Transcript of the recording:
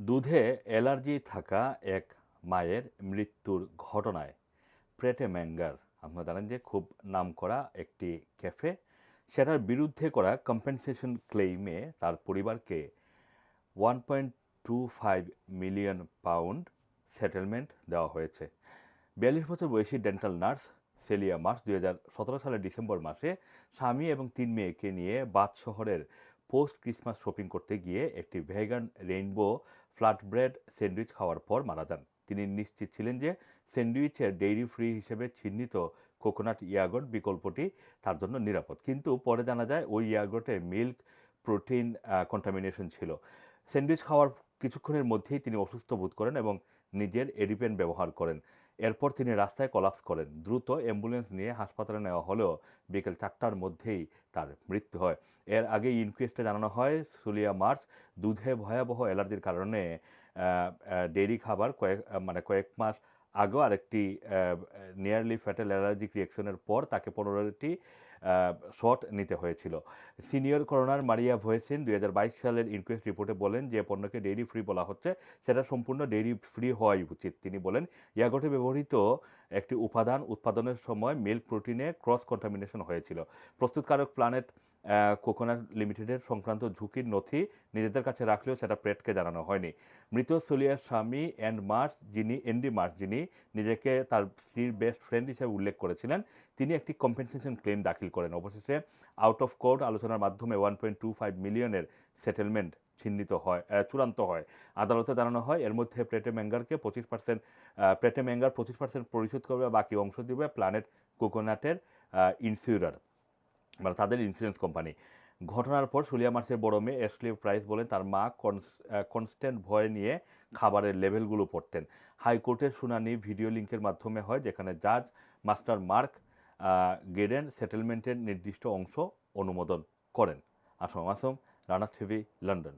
দুধে অ্যালার্জি থাকা এক মায়ের মৃত্যুর ঘটনায় প্রেটে ম্যাঙ্গার আপনারা জানেন যে খুব নামকরা একটি ক্যাফে, সেটার বিরুদ্ধে করা কম্পেনসেশন ক্লেইমে তার পরিবারকে one point two five million pound settlement দেওয়া হয়েছে। বিয়াল্লিশ বছর বয়সী ডেন্টাল নার্স সেলিয়া মার্চ দুই সালের ডিসেম্বর মাসে স্বামী এবং তিন মেয়েকে নিয়ে বাদ শহরের পোস্ট ক্রিসমাস শপিং করতে গিয়ে একটি ভেগান রেইনবো ফ্ল্যাটব্রেড স্যান্ডউইচ খাওয়ার পর মারা যান। তিনি নিশ্চিত ছিলেন যে স্যান্ডউইচের ডেইরি ফ্রি হিসেবে চিহ্নিত কোকোনাট ইয়াগট বিকল্পটি তার জন্য নিরাপদ। কিন্তু পরে জানা যায় ওই ইয়াগটে মিল্ক প্রোটিন কন্টামিনেশন ছিল। স্যান্ডউইচ খাওয়ার কিছুক্ষণের মধ্যেই তিনি অসুস্থ বোধ করেন এবং নিজের এডিপেন ব্যবহার করেন। এরপর তিনি রাস্তায় কলাপস করেন। দ্রুত অ্যাম্বুলেন্স নিয়ে হাসপাতালে নেওয়া হলেও বিকেল চারটার মধ্যেই তার মৃত্যু হয়। এর আগে ইনকোয়েস্টে জানানো হয়, সুলিয়া মার্চ দুধে ভয়াবহ অ্যালার্জির কারণে ডেইরি খাবার কয়েক মানে কয়েক মাস আগেও আরেকটি নিয়ারলি ফ্যাটাল অ্যালার্জিক রিয়েকশনের পর তাকে পনেরোটি শট নিতে হয়েছিল। সিনিয়র করোনার মারিয়া ভয়েসিন দুই সালের ইনকোয়েস্ট রিপোর্টে বলেন যে পণ্যকে ডেইরি ফ্রি বলা হচ্ছে, সেটা সম্পূর্ণ ডেইরি ফ্রি হওয়াই উচিত। তিনি বলেন, ইয়াগটে ব্যবহৃত একটি উপাদান উৎপাদনের সময় মিল্ক প্রোটিনে ক্রস কন্টামিনেশন হয়েছিল। প্রস্তুতকারক প্ল্যানেট কোকোনাট লিমিটেডের সংক্রান্ত ঝুঁকির নথি নিজেদের কাছে রাখলেও সেটা প্রেটকে জানানো হয়নি। মৃত সোলিয়ার স্বামী অ্যান্ড মার্চ যিনি এনডি মার্চ যিনি নিজেকে তার স্ত্রীর বেস্ট ফ্রেন্ড হিসেবে উল্লেখ করেছিলেন। তিনি একটি কম্পেনসেশন ক্লেম দাখিল করেন। অবশেষে আউট অফ কোর্ট আলোচনার মাধ্যমে ওয়ান পয়েন্ট টু ফাইভ মিলিয়নের সেটেলমেন্ট চিহ্নিত হয় চূড়ান্ত হয়। আদালতে জানানো হয়, এর মধ্যে প্লেটে ম্যাঙ্গারকে পঁচিশ পার্সেন্ট প্লেটে ম্যাঙ্গার পঁচিশ পার্সেন্ট পরিশোধ করবে, বাকি অংশ দিবে প্ল্যানেট কোকোনাটের ইনসিউরার মানে তাদের ইন্স্যুরেন্স কোম্পানি ঘটনার পর সুলিয়া মার্চের বড় মেয়ে এসলি প্রাইস বলেন তার মা কনস্ট্যান্ট ভয় নিয়ে খাবারের লেভেলগুলো পড়তেন। হাইকোর্টের শুনানি ভিডিও লিঙ্কের মাধ্যমে হয় যেখানে জাজ মাস্টার মার্ক গেডেন সেটেলমেন্টের নির্দিষ্ট অংশ অনুমোদন করেন। Assam Assam, Rana TV, London.